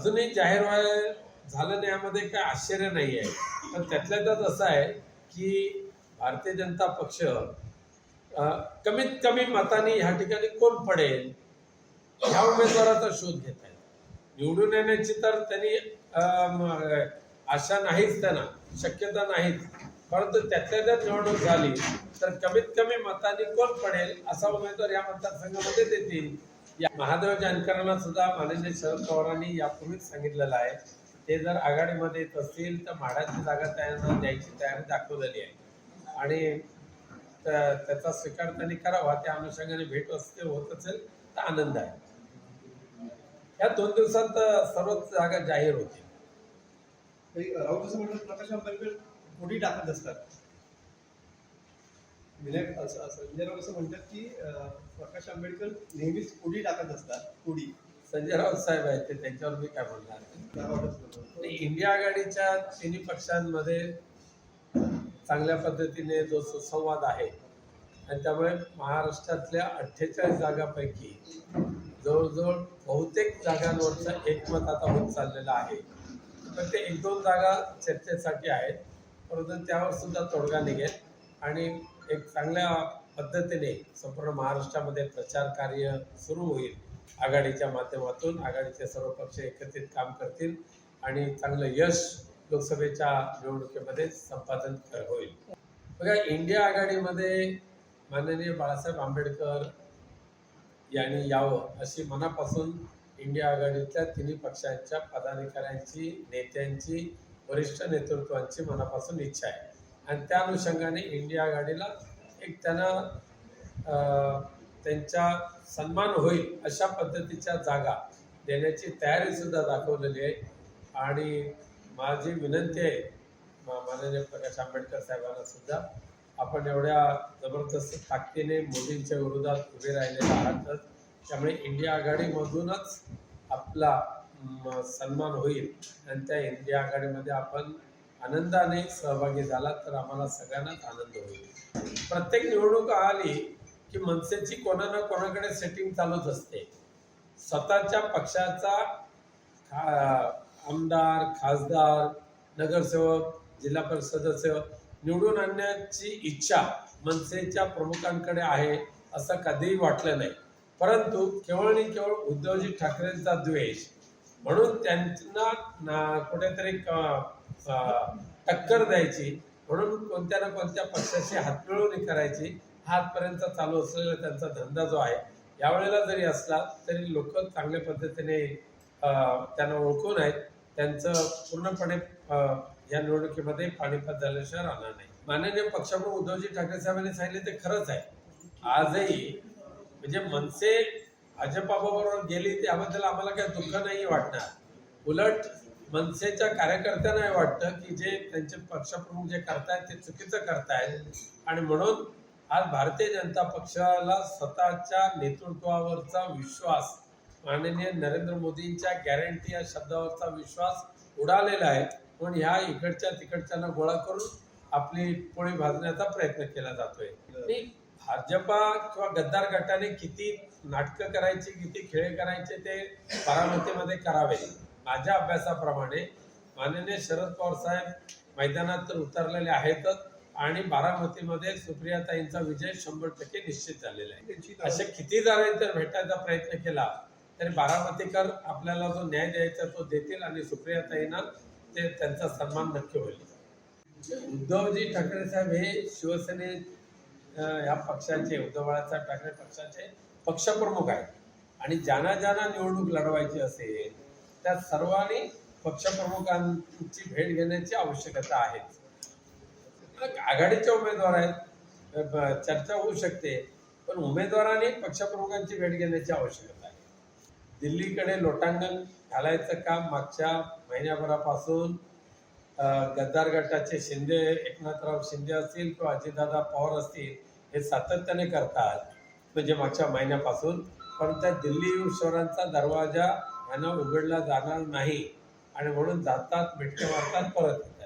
अजूनही जाहीर व्हाय- झालं नाही यामध्ये काही आश्चर्य नाही आहे. पण त्यातल्या त्यात असं आहे की भारतीय जनता पक्ष कमीत कमी मताने ह्या ठिकाणी कोण पडेल ह्या उमेदवाराचा शोध घेत आहेत. निवडून येण्याची तर त्यांनी आशा नाहीच त्यांना शक्यता नाहीच. परंतु त्यातल्या त्यात निवडणूक झाली तर कमीत कमी मताने कोण पडेल असा उमेदवार या मतदारसंघामध्ये देतील? या महादेव जानकरांना सुद्धा माननीय शरद पवारांनी यापूर्वीच सांगितलेलं आहे. ते जर आघाडीमध्ये येत असतील तर म्हाडाची जागा त्यांना द्यायची तयारी दाखवलेली आहे. आणि त्याचा स्वीकार त्यांनी करावा त्या अनुषंगाने भेट असते होत असेल तर आनंद आहे. या दोन दिवसात सर्वच जागा जाहीर होतील. राऊत असं म्हणतात प्रकाश आंबेडकर कोणी टाकत असतात. विनायक असं असं. संजय राऊत असं म्हणतात की प्रकाश आंबेडकर नेहमीच पुढी टाकत असतात पुढी संजय राऊत साहेब आहेत ते त्यांच्यावर मी काय बोलणार? इंडिया आघाडीच्या तिन्ही पक्षांमध्ये चांगल्या पद्धतीने जो सुसंवाद आहे आणि त्यामुळे महाराष्ट्रातल्या अठ्ठेचाळीस जागापैकी जवळजवळ बहुतेक जागांवरचं एकमत आता होत चाललेलं आहे. पण ते एक दोन जागा चर्चेसाठी आहेत परंतु त्यावर सुद्धा तोडगा निघेल. आणि एक चांगल्या पद्धतीने संपूर्ण महाराष्ट्रामध्ये प्रचार कार्य सुरू होईल आघाडीच्या माध्यमातून. आघाडीचे सर्व पक्ष एकत्रित काम करतील आणि चांगलं यश लोकसभेच्या निवडणुकीमध्ये संपादन होईल. बघा इंडिया आघाडीमध्ये माननीय बाळासाहेब आंबेडकर यांनी यावं अशी मनापासून इंडिया आघाडीतल्या तिन्ही पक्षांच्या पदाधिकाऱ्यांची नेत्यांची वरिष्ठ नेतृत्वांची मनापासून इच्छा आहे. आणि त्या अनुषंगाने इंडिया आघाडीला एक त्यांना त्यांचा सन्मान होईल अशा पद्धतीच्या जागा देण्याची तयारीसुद्धा दाखवलेली आहे. आणि माझी विनंती आहे मा- माननीय प्रकाश आंबेडकर साहेबांना सुद्धा आपण एवढ्या जबरदस्त ताकदीने मोदींच्या विरोधात उभे राहिलेले आहातच त्यामुळे इंडिया आघाडीमधूनच आपला सन्मान होईल. आणि त्या इंडिया आघाडीमध्ये आपण आनंदाने सहभागी झाला तर आम्हाला सगळ्यांनाच आनंद होईल. प्रत्येक निवडणूक आली की मनसेची कोणा ना कोणाकडे सेटिंग चालूच असते. स्वतःच्या पक्षाचा खा- आमदार खासदार नगरसेवक जिल्हा परिषद सदस्य निवडून आणण्याची इच्छा मनसेच्या प्रमुखांकडे आहे असं कधीही वाटलं नाही. परंतु केवळ आणि केवळ उद्धवजी ठाकरेंचा द्वेष म्हणून त्यांना कुठेतरी टक्कर द्यायची. म्हणून कोणत्या ना कोणत्या पक्षाशी हातमिळवणी करायची हा आजपर्यंत चालू असलेला त्यांचा धंदा जो आहे यावेळेला जरी असला तरी लोक चांगल्या पद्धतीने त्यांना ओळखून आहेत. त्यांचं पूर्णपणे या निवडणुकीमध्ये पाणीपत झाल्याशिवाय राहणार नाही. माननीय पक्षप्रमुख उद्धवजी ठाकरे साहेबांनी सांगितले ते खरंच आहे. आजही म्हणजे मनसे भाजपाबरोबर गेली त्याबद्दल आम्हाला काही दुःख नाही वाटणार. उलट मनसेच्या कार्यकर्त्यांना हे वाटतं की जे त्यांचे पक्षप्रमुख जे करतायत ते चुकीचं करतायत. आणि म्हणून आज भारतीय जनता पक्षाला स्वतःच्या नेतृत्वावरचा विश्वास माननीय नरेंद्र मोदींच्या गॅरंटी या शब्दावरचा विश्वास उडालेला आहे. म्हणून ह्या इकडच्या तिकडच्यांना गोळा करून आपली पोळी भाजण्याचा प्रयत्न केला जातोय. भाजपा किंवा गद्दार गटाने किती नाटकं करायची किती खेळ करायचे ते बारामतीमध्ये करावे. माझ्या अभ्यासाप्रमाणे माननीय शरद पवार साहेब मैदानात तर उतरलेले आहेतच आणि बारामतीमध्ये सुप्रियाताईंचा विजय शंभर टक्के निश्चित झालेला आहे. असे किती जणांनी तर भेटायचा प्रयत्न केला तरी बारामतीकर आपल्याला जो न्याय द्यायचा तो देतील आणि सुप्रियाताईंना ते त्यांचा सन्मान नक्की होईल. उद्धवजी ठाकरे साहेब हे शिवसेने या पक्षाचे उद्धव बाळासाहेब ठाकरे पक्षाचे पक्षप्रमुख आहेत. आणि ज्यांना ज्यांना निवडणूक लढवायची असेल त्या सर्वांनी पक्षप्रमुखांची भेट घेण्याची आवश्यकता आहे. आघाडीचे उमेदवार आहेत चर्चा होऊ शकते पण उमेदवारांनी पक्षप्रमुखांची भेट घेण्याची आवश्यकता आहे. दिल्लीकडे लोटांगण घालायचं काम मागच्या महिन्याभरापासून गद्दार गटाचे शिंदे एकनाथराव शिंदे असतील किंवा अजितदादा पवार असतील हे सातत्याने करतात म्हणजे मागच्या महिन्यापासून. पण त्या दिल्ली शहरांचा दरवाजा यांना उघडला जाणार नाही आणि म्हणून जातात भेटके मारतात परत येतात.